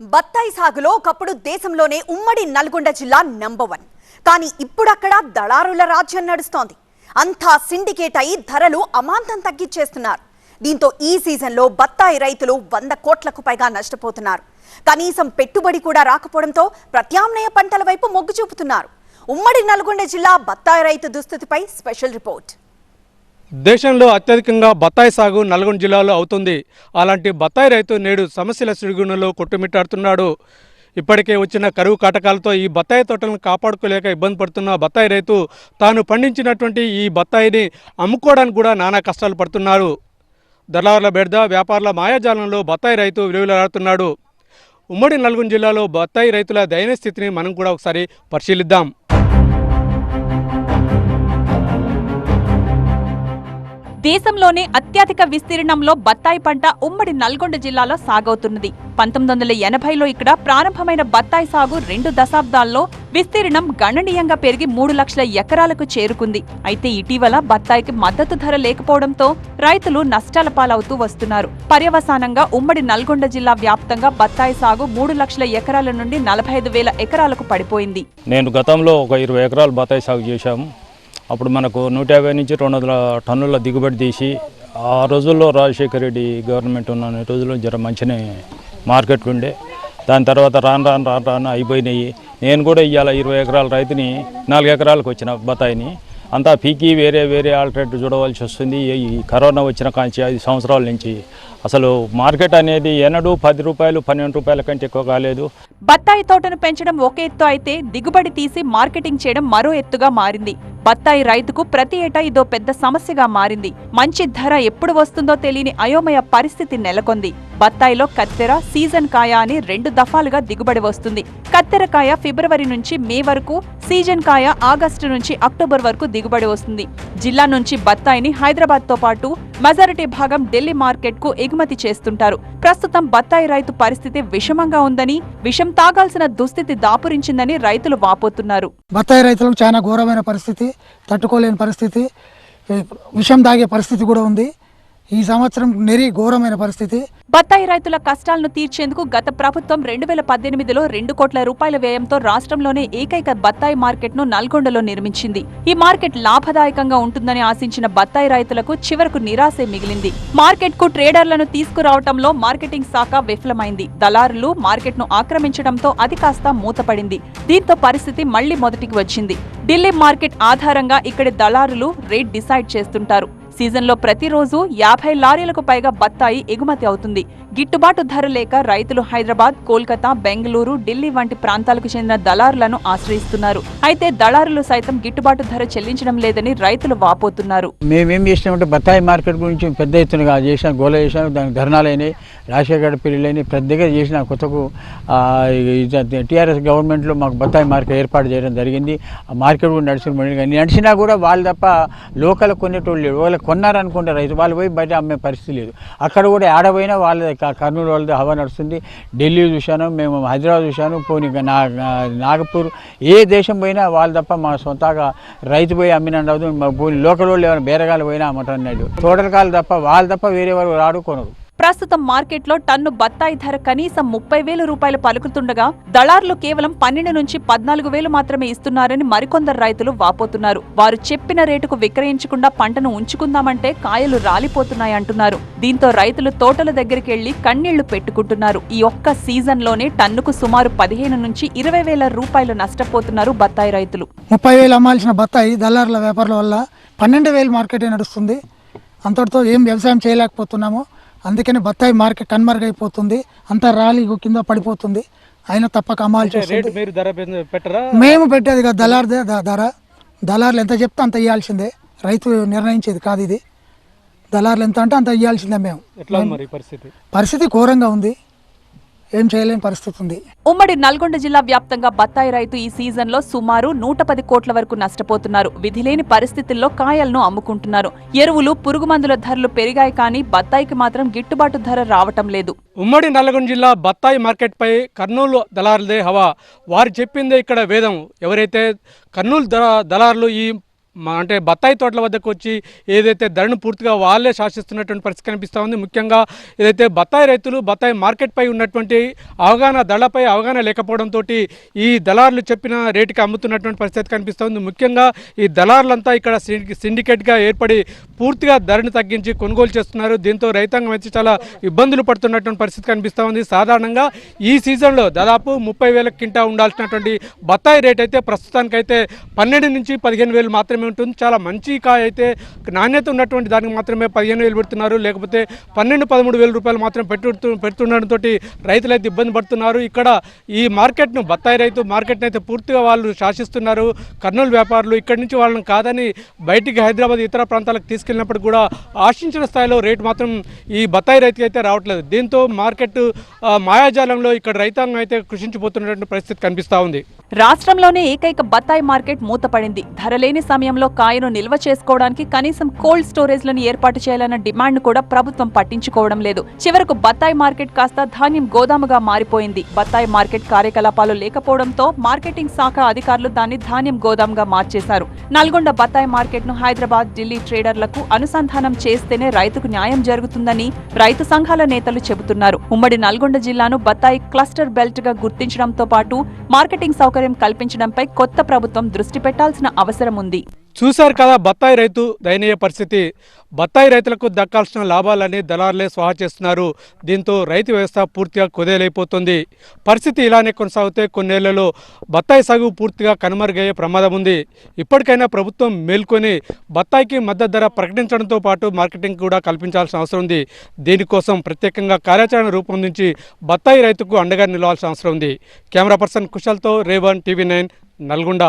బత్తాయి సాగులో ఒకప్పుడు దేశంలోనే ఉమ్మడి నల్గొండ జిల్లా నంబర్ వన్ కానీ ఇప్పుడక్కడ దళారుల రాజ్యం నడుస్తోంది. అంతా సిండికేట్ అయి ధరలు అమాంతం తగ్గించేస్తున్నారు దీంతో ఈ సీజన్లో బత్తాయి రైతులు వంద కోట్లకు పైగా నష్టపోతున్నారు. కనీసం పెట్టుబడి కూడా రాకపోవడంతో ప్రత్యామ్నాయ పంటల వైపు మొగ్గు చూపుతున్నారు. ఉమ్మడి నల్గొండ జిల్లా బత్తాయి రైతు దుస్థితిపై స్పెషల్ రిపోర్ట్. దేశంలో అత్యధికంగా బత్తాయి సాగు నల్గొండ జిల్లాలో అవుతుంది. అలాంటి బత్తాయి రైతు నేడు సమస్యల సిడిగుణంలో కొట్టుమిట్టాడుతున్నాడు. ఇప్పటికే వచ్చిన కరువు కాటకాలతో ఈ బత్తాయి తోటలను కాపాడుకోలేక ఇబ్బంది పడుతున్న బత్తాయి రైతు తాను పండించినటువంటి ఈ బత్తాయిని అమ్ముకోవడానికి కూడా నానా కష్టాలు పడుతున్నారు దళారుల బెడద వ్యాపారుల మాయాజాలంలో బత్తాయి రైతు విలువలాడుతున్నాడు. ఉమ్మడి నల్గొండ జిల్లాలో బత్తాయి రైతుల దయనీయ స్థితిని మనం కూడా ఒకసారి పరిశీలిద్దాం. దేశంలోనే అత్యధిక విస్తీర్ణంలో బత్తాయి పంట ఉమ్మడి నల్గొండ జిల్లాలో సాగవుతున్నది. పంతొమ్మిది వందల ఎనభైలో ఇక్కడ ప్రారంభమైన బత్తాయి సాగు రెండు దశాబ్దాల్లో విస్తీర్ణం గణనీయంగా పెరిగి మూడు లక్షల ఎకరాలకు చేరుకుంది. అయితే ఇటీవల బత్తాయికి మద్దతు ధర లేకపోవడంతో రైతులు నష్టాల పాలవుతూ వస్తున్నారు. పర్యవసానంగా ఉమ్మడి నల్గొండ జిల్లా వ్యాప్తంగా బత్తాయి సాగు మూడు లక్షల ఎకరాల నుండి నలభై ఐదు వేల ఎకరాలకు పడిపోయింది. నేను గతంలో ఒక ఇరవై ఎకరాలు బత్తాయి సాగు చేశాము. అప్పుడు మనకు నూట యాభై నుంచి రెండు వందల టన్నుల దిగుబడి తీసి ఆ రోజుల్లో రాజశేఖర రెడ్డి గవర్నమెంట్ ఉన్న రోజుల్లో జర మంచినే మార్కెట్ ఉండే. దాని తర్వాత రాను రాను రాను రాను అయిపోయినాయి. నేను కూడా ఇవాళ ఇరవై ఎకరాల రైతుని నాలుగు ఎకరాలకు వచ్చిన బత్తాయిని. అంతా పీకి వేరే వేరే ఆల్టర్నేటివ్ చూడవలసి వస్తుంది. ఈ కరోనా వచ్చిన కాంచి ఐదు సంవత్సరాల నుంచి. అసలు మార్కెట్ అనేది ఎన్నడూ పది రూపాయలు పన్నెండు రూపాయల కంటే ఎక్కువ కాలేదు. బత్తాయి తోటను పెంచడం ఒక ఎత్తు అయితే దిగుబడి తీసి మార్కెటింగ్ చేయడం మరో ఎత్తుగా మారింది. బత్తాయి రైతుకు ప్రతి ఏటా ఇదో పెద్ద సమస్యగా మారింది. మంచి ధర ఎప్పుడు వస్తుందో తెలియని అయోమయ పరిస్థితి నెలకొంది. బత్తాయిలో కత్తెర సీజన్ కాయ అని రెండు దఫాలుగా దిగుబడి వస్తుంది. కత్తెర కాయ ఫిబ్రవరి నుంచి మే వరకు సీజన్ కాయ ఆగస్టు నుంచి అక్టోబర్ వరకు దిగుబడి వస్తుంది. జిల్లా నుంచి బత్తాయిని హైదరాబాద్తో పాటు మెజారిటీ భాగం ఢిల్లీ మార్కెట్కు ఎగుమతి చేస్తుంటారు. ప్రస్తుతం బత్తాయి రైతు పరిస్థితి విషమంగా ఉందని విషం తాగాల్సిన దుస్థితి దాపురించిందని రైతులు వాపోతున్నారు. బత్తాయి రైతులకు చాలా ఘోరమైన పరిస్థితి తట్టుకోలేని పరిస్థితి విషం తాగే పరిస్థితి కూడా ఉంది. ఈ సంవత్సరం నెరి ఘోరమైన పరిస్థితి. బత్తాయి రైతుల కష్టాలను తీర్చేందుకు గత ప్రభుత్వం రెండు వేల పద్దెనిమిదిలో రెండు కోట్ల రూపాయల వ్యయంతో రాష్ట్రంలోనే ఏకైక బత్తాయి మార్కెట్ను నల్గొండలో నిర్మించింది. ఈ మార్కెట్ లాభదాయకంగా ఉంటుందని ఆశించిన బత్తాయి రైతులకు చివరకు నిరాశే మిగిలింది. మార్కెట్కు ట్రేడర్లను తీసుకురావటంలో మార్కెటింగ్ శాఖ విఫలమైంది. దళారులు మార్కెట్ను ఆక్రమించడంతో అది కాస్త మూతపడింది. దీంతో పరిస్థితి మళ్ళీ మొదటికి వచ్చింది. ఢిల్లీ మార్కెట్ ఆధారంగా ఇక్కడి దళారులు రేట్ డిసైడ్ చేస్తుంటారు. సీజన్లో ప్రతిరోజు యాభై లారీలకు పైగా బత్తాయి ఎగుమతి అవుతుంది. గిట్టుబాటు ధర లేక రైతులు హైదరాబాద్ కోల్కతా బెంగళూరు ఢిల్లీ వంటి ప్రాంతాలకు చెందిన దళారులను ఆశ్రయిస్తున్నారు. అయితే దళారులు సైతం గిట్టుబాటు ధర చెల్లించడం లేదని రైతులు వాపోతున్నారు. మేమేం చేసినామంటే బత్తాయి మార్కెట్ గురించి పెద్ద ఎత్తున చేసాం గోల చేసాం దానికి ధర్నాలు అయినాయి. రాజశేఖర పెళ్ళిళ్ళని పెద్దగా చేసిన కొత్తకు టీఆర్ఎస్ గవర్నమెంట్లో మాకు బత్తాయి మార్కెట్ ఏర్పాటు చేయడం జరిగింది. ఆ మార్కెట్ కూడా నడిచిన నడిచినా కూడా వాళ్ళు తప్ప లోకల్ కొనేటోళ్ళు లేరు. కొన్నారనుకుంటే రైతు. వాళ్ళు పోయి బయట అమ్మే పరిస్థితి లేదు. అక్కడ కూడా ఆడపోయినా వాళ్ళది కర్నూలు వాళ్ళది హవా నడుస్తుంది. ఢిల్లీ చూశాను మేము హైదరాబాద్ చూశాను పోనీ నా నాగపూర్ ఏ దేశం పోయినా వాళ్ళు తప్ప మా సొంతగా రైతు పోయి అమ్మినండదు మా పోనీ లోకల్ వాళ్ళు ఏమైనా బేరగాలు పోయినా అమ్మటన్నాడు తోటలకాలు తప్ప వాళ్ళు తప్ప వేరే వాళ్ళు రాడు కొనరు. ప్రస్తుతం మార్కెట్లో టన్ను బత్తాయి ధర కనీసం ముప్పై వేల రూపాయలు పలుకుతుండగా దళారులు కేవలం పన్నెండు నుంచి పద్నాలుగు వేలు మాత్రమే ఇస్తున్నారని మరికొందరు రైతులు వాపోతున్నారు. వారు చెప్పిన రేటుకు విక్రయించకుండా పంటను ఉంచుకుందామంటే కాయలు రాలిపోతున్నాయంటున్నారు దీంతో రైతులు తోటల దగ్గరికి వెళ్ళి కన్నీళ్ళు పెట్టుకుంటున్నారు. ఈ ఒక్క సీజన్లోనే టన్నుకు సుమారు పదిహేను నుంచి ఇరవై వేల రూపాయలు నష్టపోతున్నారు బత్తాయి రైతులు. ముప్పై వేలు అమ్మాల్సిన బత్తాయి దళారుల వ్యాపారుల వల్ల పన్నెండు వేలు మార్కెటే నడుస్తుంది. అంతటితో ఏం వ్యవసాయం చేయలేకపోతున్నాము అందుకని బత్తాయి మార్కెట్ కన్మరుగైపోతుంది. అంతా రాలి కింద పడిపోతుంది. అయినా తప్పక పెట్టరా? మేము పెట్టేది కాదు దళారుదే ధర. దళారులు ఎంత చెప్తే అంత ఇవ్వాల్సిందే రైతు నిర్ణయించేది కాదు ఇది. దళారులు ఎంత అంటే అంత ఇవ్వాల్సిందే మేము. పరిస్థితి? పరిస్థితి ఘోరంగా ఉంది. ఏం చేయలేని పరిస్థితి ఉంది. ఉమ్మడి నల్గొండ జిల్లా వ్యాప్తంగా బత్తాయి రైతు ఈ సీజన్లో సుమారు నూట పది కోట్ల వరకు నష్టపోతున్నారు. విధిలేని పరిస్థితుల్లో కాయలను అమ్ముకుంటున్నారు. ఎరువులు పురుగు మందుల ధరలు పెరిగాయి కానీ బత్తాయికి మాత్రం గిట్టుబాటు ధర రావటం లేదు. ఉమ్మడి నల్గొండ జిల్లా బత్తాయి మార్కెట్పై కర్నూలు దళారులదే హవా. వారు చెప్పిందే ఇక్కడ వేదం. ఎవరైతే కర్నూలు ద దళారులు ఈ అంటే బత్తాయి తోటల వద్దకు వచ్చి ఏదైతే ధరను పూర్తిగా వాళ్ళే శాసిస్తున్నటువంటి పరిస్థితి కనిపిస్తూ ఉంది. ముఖ్యంగా ఏదైతే బత్తాయి రైతులు బత్తాయి మార్కెట్పై ఉన్నటువంటి అవగాహన ధరలపై అవగాహన లేకపోవడంతో ఈ దళారులు చెప్పిన రేటుకి అమ్ముతున్నటువంటి పరిస్థితి కనిపిస్తూ ఉంది. ముఖ్యంగా ఈ దళారులంతా ఇక్కడ సిండికేట్గా ఏర్పడి పూర్తిగా ధరను తగ్గించి కొనుగోలు చేస్తున్నారు. దీంతో రైతాంగం వచ్చి చాలా ఇబ్బందులు పడుతున్నటువంటి పరిస్థితి కనిపిస్తూ ఉంది. సాధారణంగా ఈ సీజన్లో దాదాపు ముప్పై వేల కింటా ఉండాల్సినటువంటి బత్తాయి రేట్ అయితే ప్రస్తుతానికైతే పన్నెండు నుంచి పదిహేను వేలు మాత్రమే ఉంటుంది. చాలా మంచి కాయ అయితే నాణ్యత ఉన్నటువంటి దానికి మాత్రమే పదిహేను వేలు పెడుతున్నారు. లేకపోతే పన్నెండు పదమూడు వేల రూపాయలు మాత్రం పెట్టు పెడుతుండడంతో రైతులు అయితే ఇబ్బంది పడుతున్నారు. ఇక్కడ ఈ మార్కెట్ను బత్తాయి రైతు మార్కెట్ని అయితే పూర్తిగా వాళ్ళు శాసిస్తున్నారు. కర్నూలు వ్యాపారులు ఇక్కడి నుంచి వాళ్ళని కాదని బయటికి హైదరాబాద్ ఇతర ప్రాంతాలకు తీసుకెళ్ళినప్పుడు కూడా ఆశించిన స్థాయిలో రేటు మాత్రం ఈ బత్తాయి రైతుకి అయితే రావట్లేదు. దీంతో మార్కెట్ మాయాజాలంలో ఇక్కడ రైతాంగం అయితే కృషించిపోతున్నటువంటి పరిస్థితి కనిపిస్తూ ఉంది. రాష్ట్రంలోనే ఏకైక బత్తాయి మార్కెట్ మూతపడింది. ధరలేని సమయం సమయంలో కాయను నిల్వ చేసుకోవడానికి కనీసం కోల్డ్ స్టోరేజ్లను ఏర్పాటు చేయాలన్న డిమాండ్ కూడా ప్రభుత్వం పట్టించుకోవడం లేదు. చివరకు బత్తాయి మార్కెట్ కాస్త ధాన్యం గోదాముగా మారిపోయింది. బత్తాయి మార్కెట్ కార్యకలాపాలు లేకపోవడంతో మార్కెటింగ్ శాఖ అధికారులు దాన్ని ధాన్యం గోదాముగా మార్చేశారు. నల్గొండ బత్తాయి మార్కెట్ను హైదరాబాద్ ఢిల్లీ ట్రేడర్లకు అనుసంధానం చేస్తేనే రైతుకు న్యాయం జరుగుతుందని రైతు సంఘాల నేతలు చెబుతున్నారు. ఉమ్మడి నల్గొండ జిల్లాను బత్తాయి క్లస్టర్ బెల్ట్గా గుర్తించడంతో పాటు మార్కెటింగ్ సౌకర్యం కల్పించడంపై కొత్త ప్రభుత్వం దృష్టి పెట్టాల్సిన అవసరం ఉంది. చూశారు కదా బత్తాయి రైతు దయనీయ పరిస్థితి. బత్తాయి రైతులకు దక్కాల్సిన లాభాలని దళారులే స్వాహా చేస్తున్నారు. దీంతో రైతు వ్యవస్థ పూర్తిగా కుదేలైపోతుంది. పరిస్థితి ఇలానే కొనసాగితే కొన్నేళ్ళలో బత్తాయి సాగు పూర్తిగా కనుమరుగయ్యే ప్రమాదం ఉంది. ఇప్పటికైనా ప్రభుత్వం మేల్కొని బత్తాయికి మద్దతు ధర ప్రకటించడంతో పాటు మార్కెటింగ్ కూడా కల్పించాల్సిన అవసరం ఉంది. దీనికోసం ప్రత్యేకంగా కార్యాచరణ రూపొందించి బత్తాయి రైతుకు అండగా నిలవాల్సిన అవసరం ఉంది. కెమెరా పర్సన్ కుశల్తో రేవన్ టీవీ నైన్ నల్గొండ.